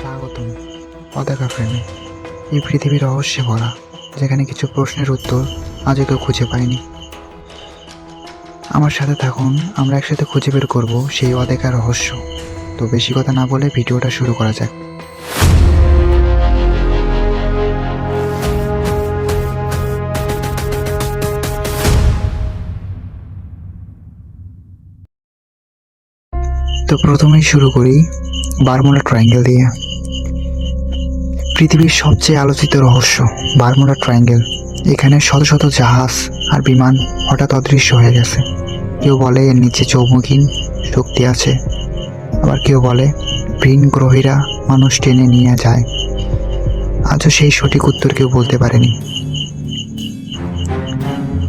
স্বাগতম। অদেখা এই পৃথিবী রহস্যে ভরা, যেখানে কিছু প্রশ্নের উত্তর আজও কেউ খুঁজে পায়নি। আমার সাথে থাকুন, আমরা একসাথে খুঁজে বের করব সেই অদেখা রহস্য। তো বেশি কথা না বলে ভিডিওটা শুরু করা যাক। তো প্রথমেই শুরু করি বারমুডা ট্রায়াঙ্গেল দিয়ে। পৃথিবীর সবচেয়ে আলোচিত রহস্য, বারমুডা ট্রায়াঙ্গেল। এখানে শত শত জাহাজ আর বিমান হঠাৎ অদৃশ্য হয়ে গেছে। কেউ বলে এর নিচে চৌমুখীন শক্তি আছে। আবার কেউ বলে ভিন গ্রহীরা মানুষ টেনে নিয়ে যায়। আজও সেই সঠিক উত্তর কেউ বলতে পারেনি।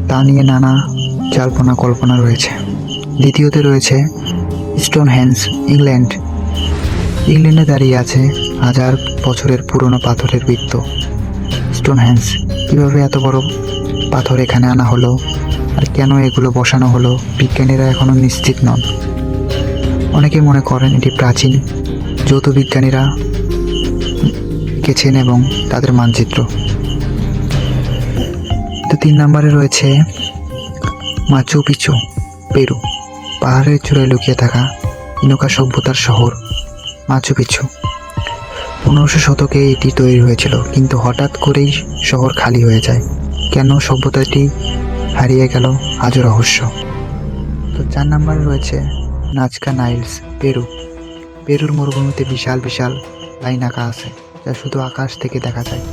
তা নিয়ে নানা জল্পনা কল্পনা রয়েছে। দ্বিতীয়তে রয়েছে স্টোন হ্যান্স ইংল্যান্ড। ইংল্যান্ডে দাঁড়িয়ে আছে হাজার বছরের পুরনো পাথরের বৃত্ত। স্টোন হ্যান্স কীভাবে এত বড় পাথর এখানে আনা হলো? আর কেন এগুলো বসানো হলো? বিজ্ঞানীরা এখনও নিশ্চিত নন। অনেকে মনে করেন এটি প্রাচীন। যৌথ বিজ্ঞানীরা এঁকেছেন এবং তাদের মানচিত্র। তো তিন নম্বরে রয়েছে মাচু পিচু, পেরু। পাহাড়ের চূড়ায় লুকিয়ে থাকা ইনোকা সভ্যতার শহর, মাচু পিছু পনেরোশো শতকে এটি তৈরি হয়েছিল, কিন্তু হঠাৎ করেই শহর খালি হয়ে যায়। কেন সভ্যতাটি হারিয়ে গেল আজও রহস্য। তো চার নম্বরে রয়েছে নাচকা নাইলস, পেরু। পেরুর মরুভূমিতে বিশাল বিশাল লাইন আঁকা আছে, যা শুধু আকাশ থেকে দেখা যায়।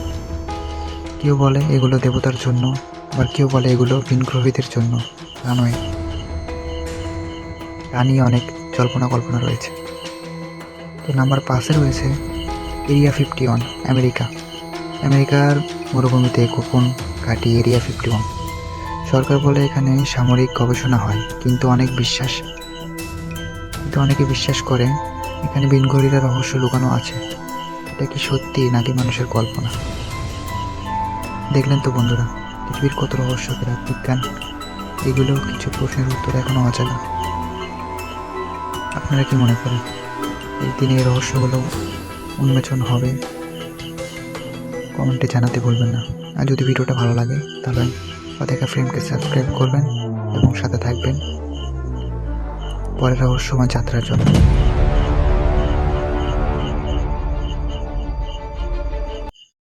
কেউ বলে এগুলো দেবতার জন্য, আবার কেউ বলে এগুলো ভিনগ্রহীদের জন্য। তা নয়। তা নিয়ে অনেক জল্পনা কল্পনা রয়েছে। তো নাম্বার পাঁচে রয়েছে এরিয়া ফিফটি ওয়ান আমেরিকা আমেরিকার মরুভূমিতে গোপন ঘাঁটি এরিয়া ফিফটি ওয়ান সরকার বলে এখানে সামরিক গবেষণা হয়, কিন্তু অনেক বিশ্বাস। কিন্তু অনেকে বিশ্বাস করে এখানে বিনঘরীরা রহস্য লুকানো আছে। এটা কি সত্যি নাকি মানুষের কল্পনা? দেখলেন তো বন্ধুরা, পৃথিবীর কত রহস্য বিরাট বিজ্ঞান, এগুলো কিছু প্রশ্নের উত্তর এখনও অজানা। আপনারা কি মনে করেন, এই দিনে রহস্যগুলো উন্মোচন হবে। কমেন্টে জানাতে ভুলবেন না। আর যদি ভিডিওটা ভালো লাগে, তাহলে অদেখা ফ্রেমকে সাবস্ক্রাইব করবেন এবং সাথে থাকবেন। পরের রহস্যময় যাত্রার জন্য।